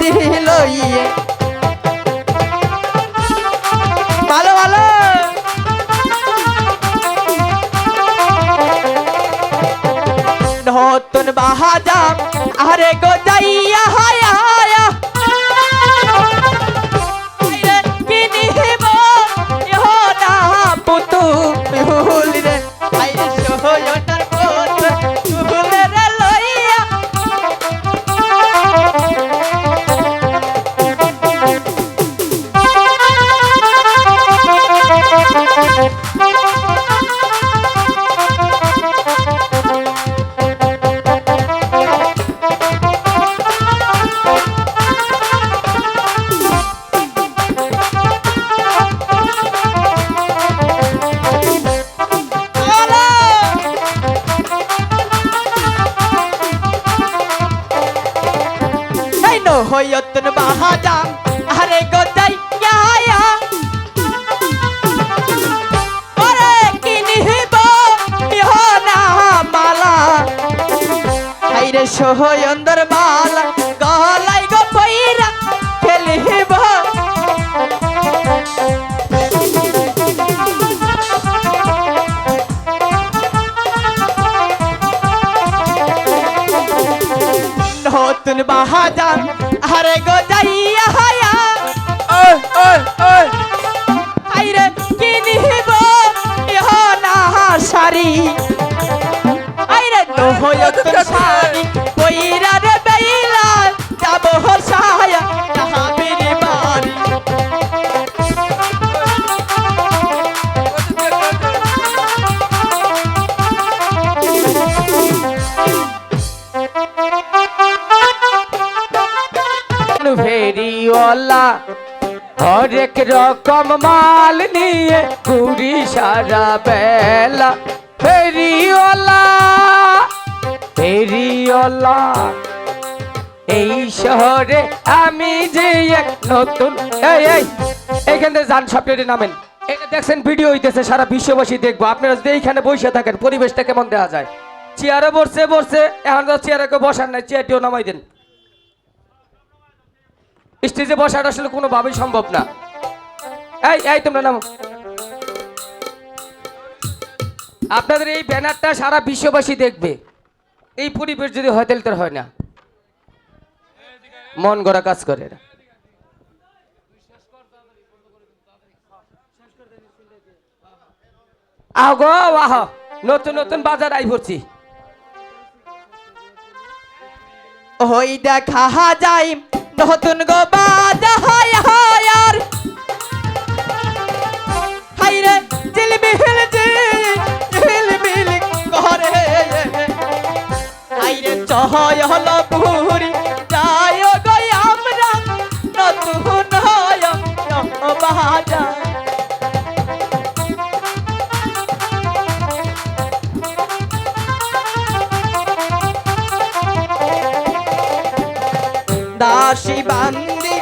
দিল ইয়ে ভালো ভালো। নতুন বাহাজা আরে গো সোহয়ন্দর বালা গলাই গো পইরা খেলিব। নতুন বাহাজান হরেক রকম মাল নিয়ে ঘুরি সারা বেলা। ফেরিওয়ালা ফেরিওয়ালা, এই শহরে আমি যে এক নতুন এই এই, এইখান থেকে যান, সব প্লেটে নামেন। এটা দেখছেন, ভিডিও হইতেছে, সারা বিশ্ববাসী দেখব। আপনারা যদি এইখানে বসে থাকেন, পরিবেশটা কেমন দেওয়া যায়? চেয়ারে বসছে বসছে। এখন তো চেয়ারে বসার নাই, চেয়ারটিও নামাই দেন। স্টেজে বসাটা আসলে কোনোভাবেই সম্ভব না। এই এই, তোমরা নামো। আপনাদের এই ব্যানারটা সারা বিশ্ববাসী দেখবে। এই পরিবেশ যদি হয় তাহলে হয় না। মন গড়া কাজ করে। আহ, নতুন নতুন বাজার আই পড়ছি ওই দেখা যায় নতুন গো বাজা হায় হায়ার জিলবি জিলমিল জিলমিল করে। হাইরে চহয় হলো পুরি। দাসী বান্দি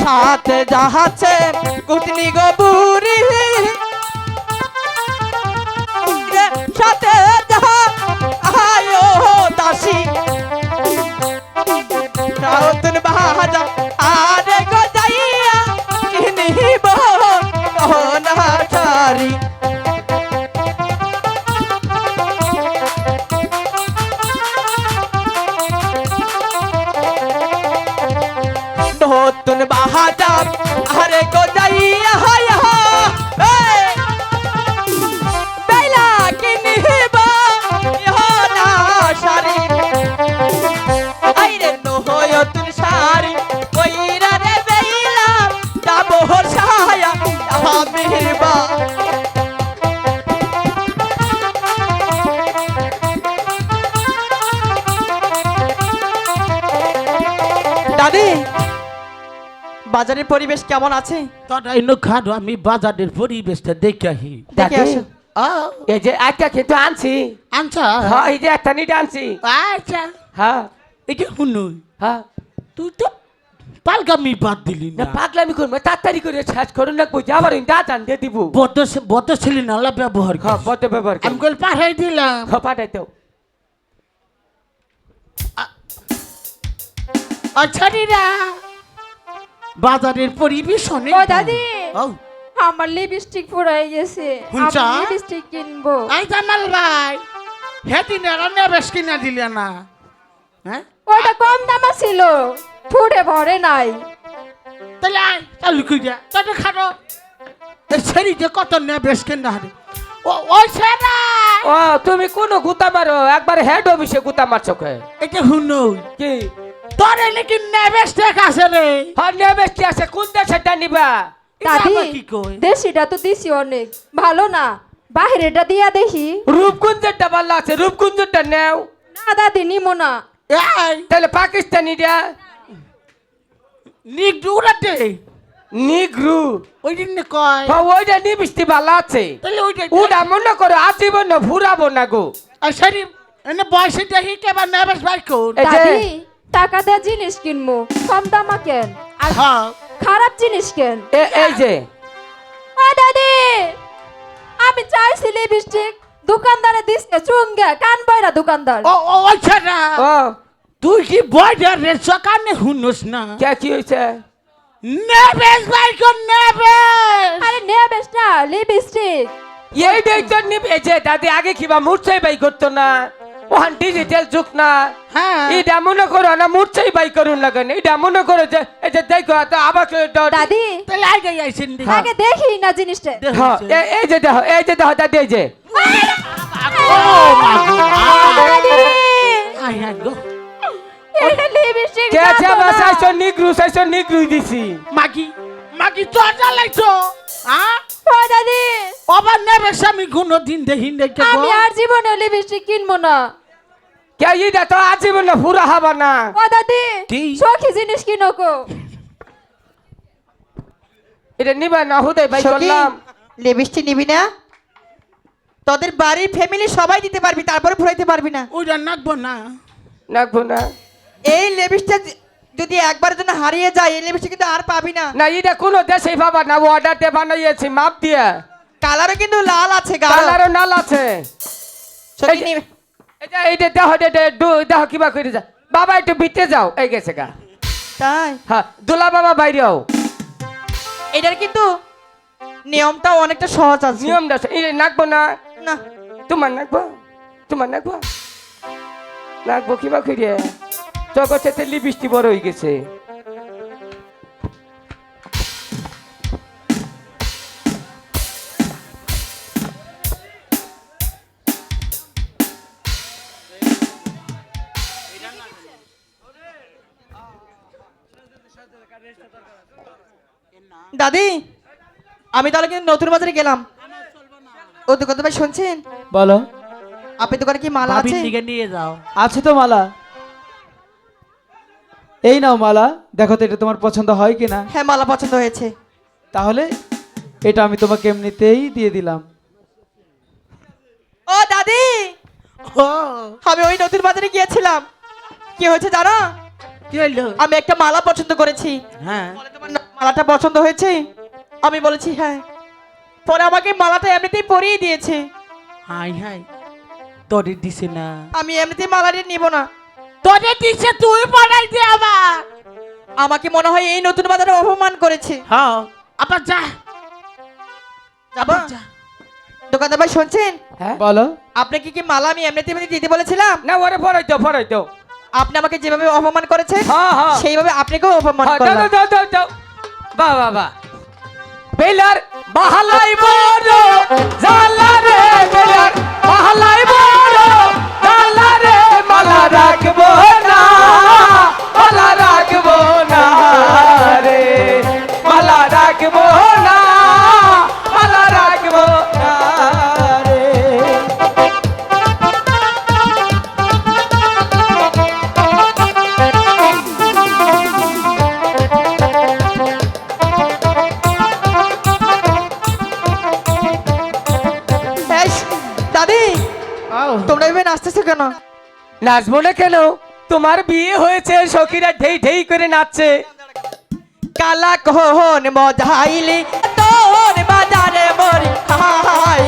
সাথে যাহাছে কুটনি গো সাথে যাহা আয়ো দাসী। দাদি বাজারের পরিবেশ কেমন আছে? তোরা ইনো খাটো আমি বাজারের পরিবেশটা দেখে আহি দেখে আসো। এই যে একটা কিন্তু আনছি। আনছা? হ্যাঁ এই যে একটা নিটা আনছি। আচ্ছা। হ্যাঁ। এটা শুনুই হ্যাঁ। তুই তো পালগামি বাদ দিলি না। পাগলামি করব তাড়াতাড়ি করে শেষ করুন না বুঝে আবার দা টান দিয়ে দিব। বদ্ধ বদ্ধ ছেলে নালা ব্যবহার কর হ্যাঁ বদ্ধ ব্যবহার আমি কল পাঠাই দিলাম। হ্যাঁ পাঠাই দাও। আচ্ছা রিরা বাজারের পরিবেশ অনেক ও। দাদি ও। আমার লিপস্টিক ফুরাই গেছে? আমি লিপস্টিক কিনবো। এই জামাল ভাই হেদিন এরা নেবেশ কিনা দিলে না। হ্যাঁ? ওটা কম দামা ছিল ফুটে ভরে নাই। তাহলে আয় চালু কইরা তোটা খাটো এই ছেড়িতে কত নেবেশ কিনা রে ও ওই ছেড়া। ও তুমি কোন গুতা মারো একবার হেড অফিসে গুতা মারছো কে? এটা শুনুই কি? তোরে নাকি নেবেশ দেখ আছে রে। হ্যাঁ নেবে কি আছে। কোন দেশেটা নিবা? দাদি আবার কি কই দেশিটা তো দিছি অনেক। ভালো না। বাহিরেটা দিয়া দেখি। রূপকুঞ্জেরটা ভালো আছে। রূপকুঞ্জেরটা নেও। না দাদি নিমো না। এই তাহলে পাকিস্তানিটা নিক দৌড়াতে নিগ্রু। ওই দিন কয়? হ্যাঁ, ওইটা নিবিষ্টি ভালো আছে। তাহলে ওইটা ওটা মনে করো আসিব না ফুরাবো না গো। আর শরীর এনে বয়সে দেখি কেবার নেবেশ ভাই কোন? দাদি টাকা দিয়ে জিনিস কিনবো কম দামা কেন? আর হ্যাঁ। খারাপ জিনিস কেন? এই যে। ও দাদি আমি চাইছি লিপস্টিক দোকানদারে দিছে চুঙ্গে কান বইরা দোকানদার। ও ও ওই ছেড়া। ও। তুই কি বয়ডার রে সকানে হুনস না? কে কি হয়েছে নেবেশ ভাই কোন নেবেশ। আরে নেবেস না লিপস্টিক এই দেখতে নিব এই যে দাদি আগে কিবা মূর্ছাই ভাই করতো না। ওহান ডিজিটাল যুগ না। হ্যাঁ। এটা মনে করো না মূর্ছাই বাই করুন না কেন এটা মনে করো যে এই যে দেখো তো আবার দাদি। তাহলে আগে আইছেন আগে দেখি না জিনিসটা। হ্যাঁ, এই যে দেখো এই যে দেখো দাদি এই যে। ও মা দাদি। আই গো। এটা লিপস্টিক কে আছে আমার নিগ্রু সাইছো নিগ্রুই দিছি। মাগি মাগি তো জ্বালাইছো হ্যাঁ ও দাদি। আবার নেবেশ আমি কোনো দিন দেখি দেখে আমি আর জীবনে লিপস্টিক কিনবো না। কে এইটা তো আজীবন না পুরা হবা না ও দাদি? সখী জিনিস কিনো কো এটা নিবা না বাই সখী, করলাম লিপস্টিক নিবি না তোদের বাড়ির ফ্যামিলি সবাই দিতে পারবি তারপরে ফুরাইতে পারবি না ওইটা নাকবো না নাকবো না এই লিপস্টিক যদি একবার জন্য হারিয়ে যায় এই লিপস্টিক কিন্তু আর পাবি না না এটা কোনো দেশেই পাবা না অর্ডার দিয়ে বানাইয়েছি মাপ দিয়ে কালারও কিন্তু লাল আছে। কালারও নাল আছে এটা এইটা দেখো দেখো কিবা করে যা। বাবা একটু বিতে যাও। এই গেছে গা। তাই? হ্যাঁ দুলা বাবা বাইরেও এটার কিন্তু নিয়মটাও অনেকটা সহজ আছে। নিয়ম দাস এই নাকবো না? না। তোমার নাকবো? তোমার নাকবো? নাকবো কিবা করে তো লিপস্টি বড় হয়ে গেছে। দাদি আমি তাহলে কিন্তু নতুন বাজারে গেলাম। ও দোকান ভাই শুনছেন? বলো। আপনি দোকানে কি মালা আছে? দিকে নিয়ে যাও। আছে তো মালা। এই নাও মালা দেখো তো এটা তোমার পছন্দ হয় কি না হ্যাঁ মালা পছন্দ হয়েছে। তাহলে এটা আমি তোমাকে এমনিতেই দিয়ে দিলাম। ও দাদি ও। আমি ওই নতুন বাজারে গিয়েছিলাম। কি হয়েছে জানো? কি হইল? আমি একটা মালা পছন্দ করেছি। হ্যাঁ। তোমার মালাটা পছন্দ হয়েছে? আমি বলেছি হ্যাঁ। পরে আমাকে মালাটা এমনিতেই পরিয়ে দিয়েছে। হাই হাই। তোরে দিছে না। আমি এমনিতেই মালাটি নিব না। তোরে দিছে তুই পড়াই দে আবার। আমাকে মনে হয় এই নতুন বাজারে অপমান করেছে। হ্যাঁ। আবার যা। যাবা? যা। দোকানদার ভাই শুনছেন? হ্যাঁ। বলো। আপনাকে কি মালা আমি এমনিতে এমনি দিতে বলেছিলাম? না ওরে পড়াই দাও পড়াই দাও আপনি আমাকে যেভাবে অপমান করেছেন হ্যাঁ হ্যাঁ। সেইভাবে আপনাকেও অপমান হ্যাঁ, করলাম। বাহ বাহ বাহ। বেলার বাহালাই বড় জালা রে বেলার বাহালাই বড় জালা রে মালা রাখব। নাচবো না কেন? তোমার বিয়ে হয়েছে, সখীরা ঢেই ঢেই করে নাচছে। কালা কহন মজাইলি, তোর বাজারে মরি হাই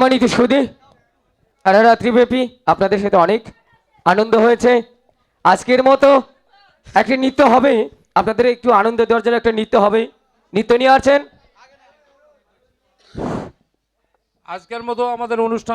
সম্মানিত সুদী সারা রাত্রিব্যাপী আপনাদের সাথে অনেক আনন্দ হয়েছে। আজকের মতো একটি নৃত্য হবে, আপনাদের একটু আনন্দ দেওয়ার জন্য একটা নৃত্য হবে। নৃত্য নিয়ে আসছেন। আজকের মতো আমাদের অনুষ্ঠান